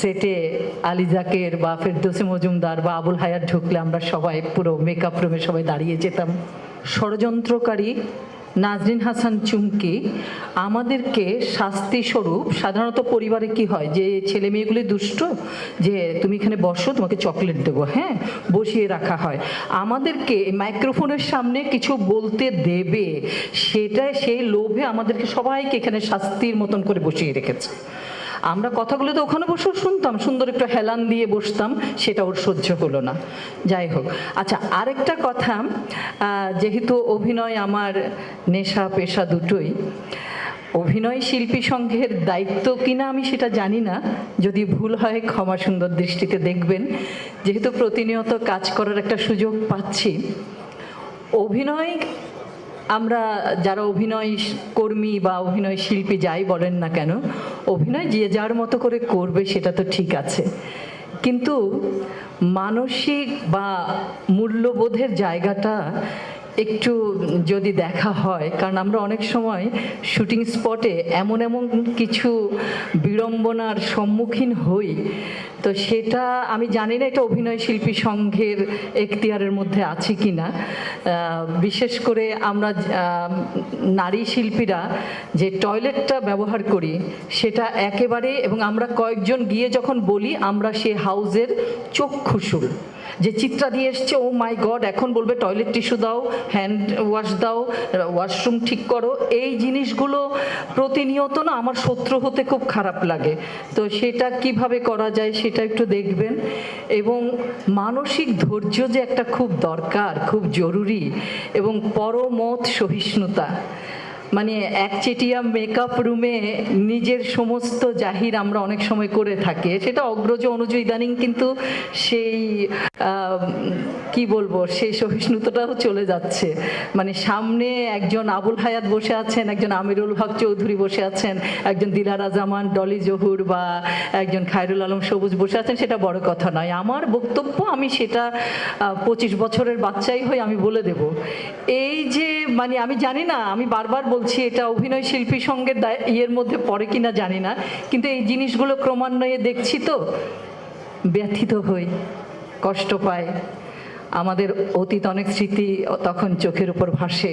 সেটে আলী জাকের বা ফেরদৌসি মজুমদার বা আবুল হায়াত ঢুকলে আমরা সবাই পুরো মেকআপ রুমে সবাই দাঁড়িয়ে যেতাম। ষড়যন্ত্রকারী নাজরিন হাসান চুমকি আমাদেরকে শাস্তি স্বরূপ সাধারণত পরিবারে কি হয়? যে ছেলে মেয়েগুলি দুষ্ট, যে তুমি এখানে বসো, তোমাকে চকলেট দেবো হ্যাঁ? বসিয়ে রাখা হয়। আমাদেরকে মাইক্রোফোনের সামনে কিছু বলতে দেবে সেটা সেই লোভে আমাদেরকে সবাইকে এখানে শাস্তির মতন করে বসিয়ে রেখেছে। আমরা কথাগুলো তো ওখানে বসেও শুনতাম, সুন্দর একটু হেলান দিয়ে বসতাম, সেটা ওর সহ্য হলো না। যাই হোক আচ্ছা আরেকটা কথা যেহেতু অভিনয় আমার নেশা, পেশা দুটোই, অভিনয় শিল্পী সংঘের দায়িত্ব কিনা আমি সেটা জানি না, যদি ভুল হয় ক্ষমা সুন্দর দৃষ্টিতে দেখবেন। যেহেতু প্রতিনিয়ত কাজ করার একটা সুযোগ পাচ্ছি, অভিনয় আমরা যারা অভিনয় কর্মী বা অভিনয় শিল্পী যাই বলেন না কেন, অভিনয় যে যার মতো করে করবে সেটা তো ঠিক আছে। কিন্তু মানসিক বা মূল্যবোধের জায়গাটা একটু যদি দেখা হয়, কারণ আমরা অনেক সময় শুটিং স্পটে এমন এমন কিছু বিড়ম্বনার সম্মুখীন হই তো সেটা আমি জানি না এটা অভিনয় শিল্পী সংঘের এখতিয়ারের মধ্যে আছে কি না বিশেষ করে আমরা নারী শিল্পীরা যে টয়লেটটা ব্যবহার করি, সেটা একেবারে এবং আমরা কয়েকজন গিয়ে যখন বলি, আমরা সে হাউজের চক্ষুশুল যে চিত্রা দিয়ে এসছে ও মাই গড এখন বলবে টয়লেট টিস্যু দাও হ্যান্ড ওয়াশ দাও ওয়াশরুম ঠিক করো। এই জিনিসগুলো প্রতিনিয়ত না আমার শত্রু হতে খুব খারাপ লাগে। তো সেটা কীভাবে করা যায় সেটা একটু দেখবেন। এবং মানসিক ধৈর্য যে একটা খুব দরকার, খুব জরুরি এবং পরমত সহিষ্ণুতা। মানে একচেটিয়া মেকআপ রুমে নিজের সমস্ত জাহির আমরা অনেক সময় করে থাকি। সেটা অগ্রজ অনুজ ইদানিং কিন্তু সেই কি বলব, সেই সহিষ্ণুতাটাও চলে যাচ্ছে। মানে সামনে একজন আবুল হায়াত বসে আছেন, একজন আমিরুল হক চৌধুরী বসে আছেন, একজন দিলারা জামান ডলি জহুর বা একজন খায়রুল আলম সবুজ বসে আছেন, সেটা বড় কথা নয়। আমার বক্তব্য আমি সেটা পঁচিশ বছরের বাচ্চাই হয়ে আমি বলে দেব। এই যে মানে আমি জানি না, আমি বারবার বলছি এটা অভিনয় শিল্পী সঙ্গে ইয়ের মধ্যে পড়ে কিনা জানি না, কিন্তু এই জিনিসগুলো ক্রমান্বয়ে দেখছি তো, ব্যথিত হই, কষ্ট পায় আমাদের অতীত অনেক স্মৃতি তখন চোখের উপর ভাসে।